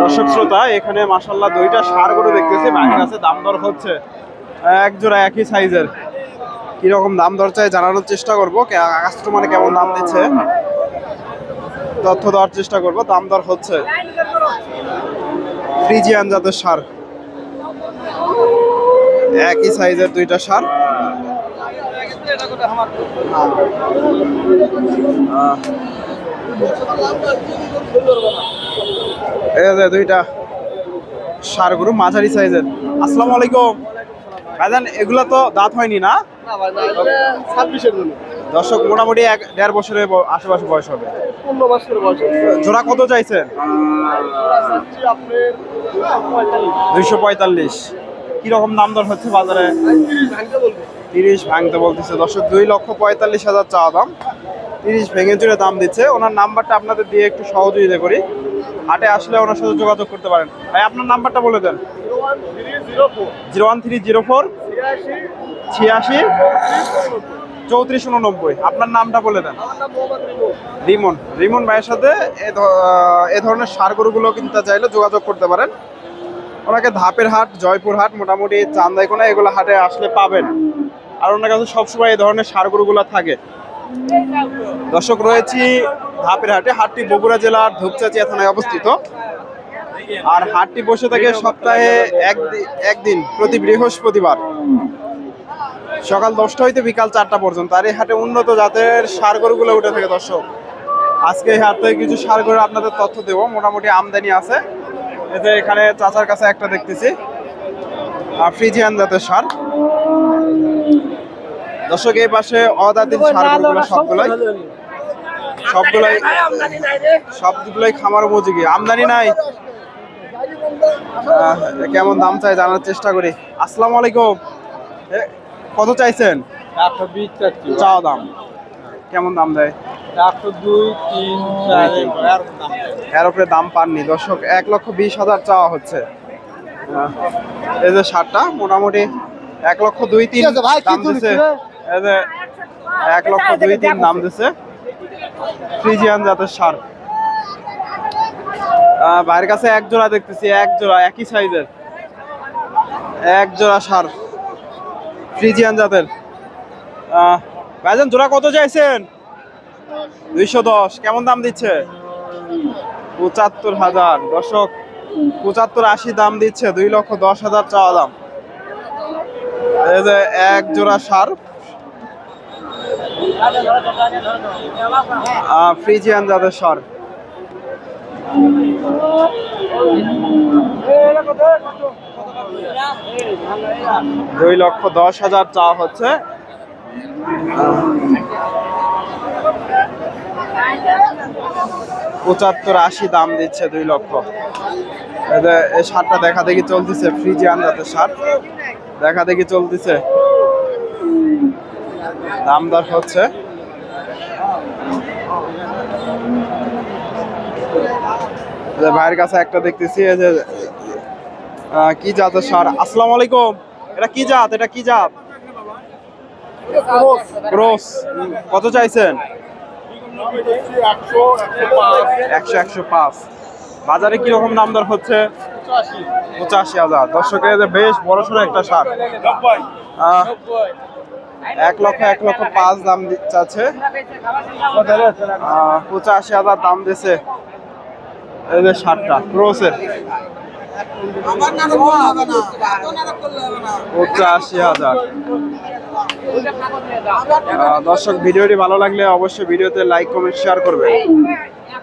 দর্শক শ্রোতা, এখানে মাসাল্লাহ দুইটা সার গরু দেখতেছি বাকির কাছে দাম দর হচ্ছে এক জোড়া একই সাইজের। কীরকম দাম দর চাই জানানোর চেষ্টা করব কাস্টমারে কেমন দাম দিচ্ছে, তথ্য দেওয়ার চেষ্টা করব, দাম দর হচ্ছে। ফ্রিজিয়ান জাতের সার। একই সাইজের দুইটা সার। এই যে দুইটা সার গরু মাঝারি সাইজের। আসসালামু আলাইকুম। ভাইজান এগুলো তো দাঁত হয়নি না? দর্শক মোটামুটি এক দেড় বছরের আশেপাশে বয়স হবে। জোড়া কত চাইছেন? দুইশো পঁয়তাল্লিশ। কীরকম দাম দর হচ্ছে বাজারে? তিরিশ ভাঙতে বলতেছে। দর্শক দুই লক্ষ পঁয়তাল্লিশ হাজার চাওয়া দাম। তিরিশ ভেঙে চুরে দাম দিচ্ছে। ওনার নাম্বারটা আপনাদের দিয়ে একটু সহযোগিতা করি। হাটে আসলে ওনার সাথে যোগাযোগ করতে পারেন। ভাই, আপনার নাম্বারটা বলে দেন। Zero one three zero four. ছিয়াশি। চৌত্রিশ উননব্বই। আপনার নামটা বলে দেন। রিমন। রিমন ভাইয়ের সাথে এ ধরনের সার গরুগুলো কিনতে চাইলে যোগাযোগ করতে পারেন। ওনাকে ধাপের হাট, জয়পুর হাট, মোটামুটি চান্দাইকোনা এগুলো হাটে আসলে পাবেন। আর ওনার কাছে সবসময় এই ধরনের সার গরুগুলো থাকে। দর্শক রয়েছি ধাপের হাটে, হাটটি বগুড়া জেলার ধূপচাচিয়া থানায় অবস্থিত। আর হাটটি বসে থাকে সপ্তাহে একদি- একদিন, প্রতি বৃহস্পতিবার। সকাল দশটা হইতে বিকাল চারটা পর্যন্ত। আর এই হাটে উন্নত জাতের সার গরুগুলো উঠে থাকে দর্শক। আজকে এই হাট থেকে কিছু সার গরু আপনাদের তথ্য দেবো। মোটামুটি আমদানি আছে। এতে এখানে চাচার কাছে একটা দেখতেছি। আর ফ্রিজিয়ান জাতের সার। দর্শক এই পাশে অদাতির সারগুলো সবগুলাই। সবগুলাই সবগুলাই খামার উপযোগী। আমদানি নাই। কেমন দাম চাই জানার চেষ্টা করি। আসসালামু আলাইকুম। কত চাইছেন? একশো বিশ চারটি চাওয়া দাম। কেমন দাম দেয়? একশো দুই তিন দাম এর উপরে দাম পাননি। দর্শক এক লক্ষ বিশ হাজার চাওয়া হচ্ছে। এই যে সারটা মোটামুটি এক লক্ষ দুই তিন দাম এক লক্ষ দুই তিন দাম দিছে। ফ্রিজিয়ান জাতের সার। ভাইয়ের কাছে এক জোড়া দেখতেছি, এক জোড়া, একই সাইজের। এক জোড়া সার। ফ্রিজিয়ান জাতের। ভাইজান, জোড়া কত চাইছেন? দুইশো দশ। কেমন দাম দিচ্ছে? পঁচাত্তর হাজার। দর্শক, পঁচাত্তর আশি দাম দিচ্ছে, দুই লক্ষ দশ হাজার চাওয়া দাম। এই যে এক জোড়া সার। ফ্রিজিয়ান জাতের সার দুই লক্ষ দশ হাজার চাওয়া হচ্ছে। পঁচাত্তর আশি দাম দিচ্ছে দুই লক্ষ। এই সারটা দেখা দেখি চলতেছে, ফ্রিজিয়ান জাতের সার। দেখা দেখি চলতেছে। দাম দর হচ্ছে। যে ভাইয়ের কাছে একটা দেখতেছি এই যে কি জাতের সার? আসসালামু আলাইকুম। এটা কি জাত? এটা কি জাত? ক্রস। কত চাইছেন? একশো একশো পাঁচ। বাজারে কি রকম দাম দর হচ্ছে? পঁচাশি হাজার। দর্শকের যে বেশ বড় সড়ো একটা সার। এক লক্ষ এক লক্ষ পাঁচ দাম চাচ্ছে পঁচাশি হাজার দাম দিছে। এই যে ষাটটা ক্রোসের পঁচাশি হাজার। দর্শক ভিডিওটি ভালো লাগলে অবশ্যই ভিডিওতে লাইক কমেন্ট শেয়ার করবেন।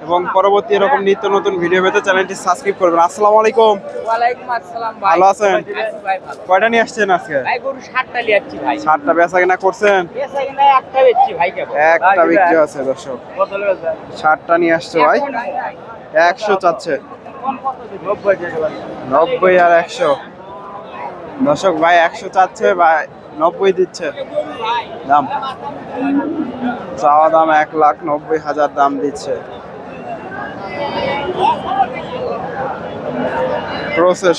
এবং পরবর্তী এরকম নিত্য নতুন ভিডিও পেতে চ্যানেলটি সাবস্ক্রাইব করবেন। আসসালামু আলাইকুম। ওয়ালাইকুম আসসালাম ভাই। ভালো আছেন? কয়টা নিয়ে আসছেন আজকে? সারটা বেচা কিনা করছেন? একটা বিক্রি আছে দর্শক। সারটা নিয়ে আসছে ভাই। একশো চাচ্ছে। নব্বই আর একশো। দর্শক ভাই, একশো চাচ্ছে, ভাই, নব্বই দিচ্ছে। দাম। চাওয়া দাম এক লাখ নব্বই হাজার দাম দিচ্ছে। ক্রোসের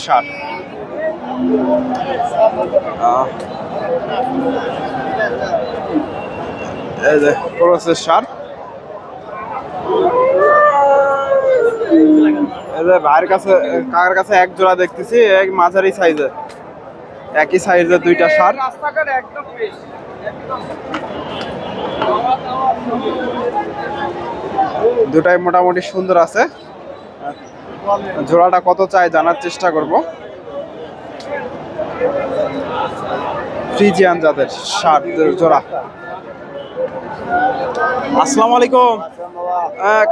এই ক্রোসের সার এই যে ভাইয়ের কাছে কাকার কাছে এক জোড়া দেখতেছি এক মাঝারি সাইজের। একই সাইজের দুইটা সার দুটাই মোটামুটি সুন্দর আছে। জোড়াটা কত চাই জানার চেষ্টা করব। ফ্রিজিয়ান জাতের ষাট জোড়া। আসসালামু আলাইকুম।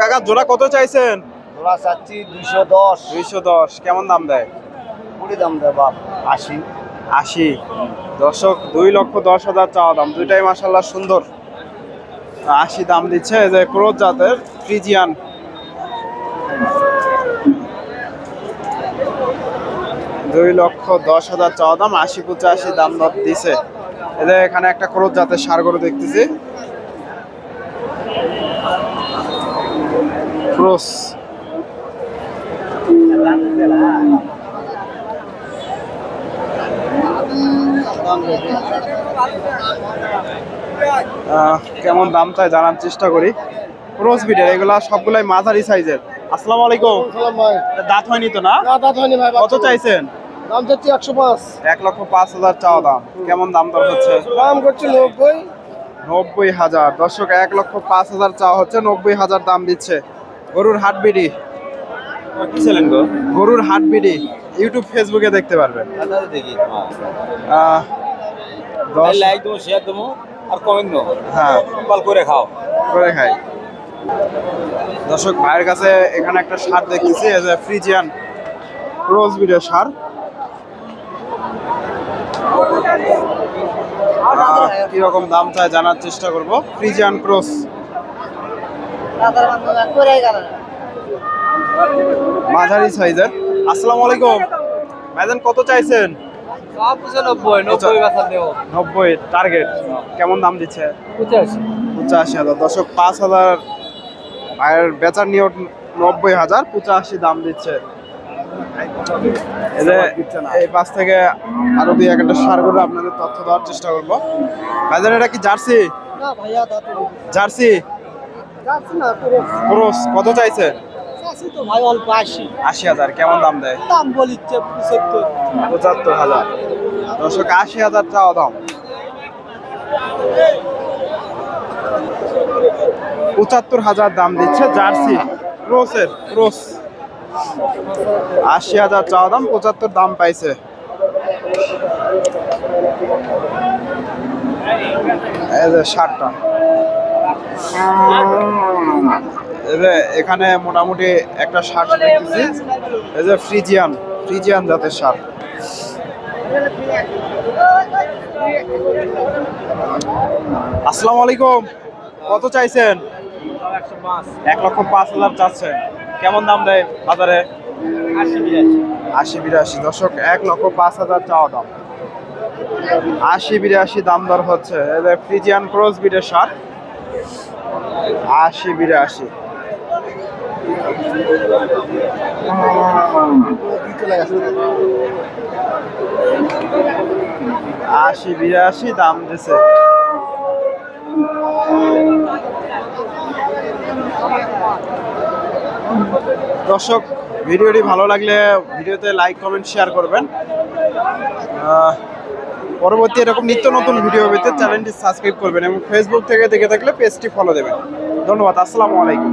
কাকা জোড়া কত চাইছেন? তোরা চাচ্ছি দুইশো দশ। দুইশো দশ কেমন দাম দেয়? কুড়ি দাম দেয় বাপ আশি। আশি। দর্শক দুই লক্ষ দশ হাজার চাওয়া দাম দুইটাই মাসাল্লাহ সুন্দর। আশি দাম দিচ্ছে এই যে ক্রোজ জাতের ফ্রিজিয়ান। দুই লক্ষ দশ হাজার চাওয়া দাম আশি পঁচাশি দাম দর দিছে। এদের এখানে একটা ক্রোজ জাতের সার গরু দেখতেছি। ক্রোস। কেমন দাম চাই জানার চেষ্টা করি। ক্রস বিটের এগুলা সবগুলাই মাঝারি সাইজের। আসসালামু আলাইকুম। দাঁত হয়নি তো না? না দাঁত হয়নি ভাই কত চাইছেন? দাম চাচ্ছি একশো পাঁচ। এক লক্ষ পাঁচ হাজার চাওয়া দাম। কেমন দাম দর হচ্ছে? দাম করছি নব্বই। নব্বই হাজার। দর্শক এক লক্ষ পাঁচ হাজার চাওয়া হচ্ছে নব্বই হাজার দাম দিচ্ছে। গরুর হাট বিডি কি ছিলেন গো? গরুর হাট বিডি ইউটিউব ফেসবুকে দেখতে পারবেন। দেখি আহ, দশ লাইক দেবো শেয়ার দেবো আর কমেন্ট দেবো। হ্যাঁ। কল করে খাও। করে খাই। দর্শক ভাইয়ের কাছে এখানে একটা সার দেখতেছি এই যে ফ্রিজিয়ান রোজ বিডের সার। কীরকম দাম চাই জানার চেষ্টা করব। ফ্রিজিয়ান ক্রস মাঝারি সাইজের। আসসালামু আলাইকুম। ভাইজান কত চাইছেন? নব্বই টার্গেট কেমন দাম দিচ্ছে? পঁচাশি। হাজার। দশক পাঁচ হাজার আর বেচার নিয়ত নব্বই হাজার পঁচাশি দাম দিচ্ছে। এই পাশ থেকে আরও দুই এক একটা সার করে আপনাদের তথ্য দেওয়ার চেষ্টা করব। বাজার এটা কি জার্সি? জার্সি? না ক্রস কত চাইছে? চাচ্ছি তো ভাই অল্প আশি। আশি হাজার কেমন দাম দেয়? দাম বলিচ্ছে পঁচাত্তর। পঁচাত্তর হাজার। দশক আশি হাজার চাওয়া দাম। পঁচাত্তর হাজার দাম দিচ্ছে জার্সি। ক্রোসের ক্রোস আশি হাজার চাওয়া দাম পঁচাত্তর দাম পাইছে। ষাটটা এখানে মোটামুটি একটা শার্ট দেখতেছি। এই যে ফ্রিজিয়ান ফ্রিজিয়ান জাতের শার্ট। আসসালামু আলাইকুম কত চাইছেন? এক লক্ষ পাঁচ হাজার চাচ্ছেন। কেমন দাম দেয় বাজারে? আশি বিরাশি। দশক এক লক্ষ পাঁচ হাজার চাওয়া দাম। আশি বিরাশি দাম দর হচ্ছে। ফ্রিজিয়ান ক্রস বিটের সার আশি বিরাশি। আশি, বিরাশি, দাম দিছে। দর্শক, ভিডিওটি ভালো লাগলে ভিডিওতে লাইক, কমেন্ট, শেয়ার করবেন। পরবর্তী এরকম নিত্য নতুন ভিডিও পেতে চ্যানেলটি সাবস্ক্রাইব করবেন এবং ফেসবুক থেকে দেখে থাকলে পেজটি ফলো দেবেন। ধন্যবাদ, আসসালামু আলাইকুম।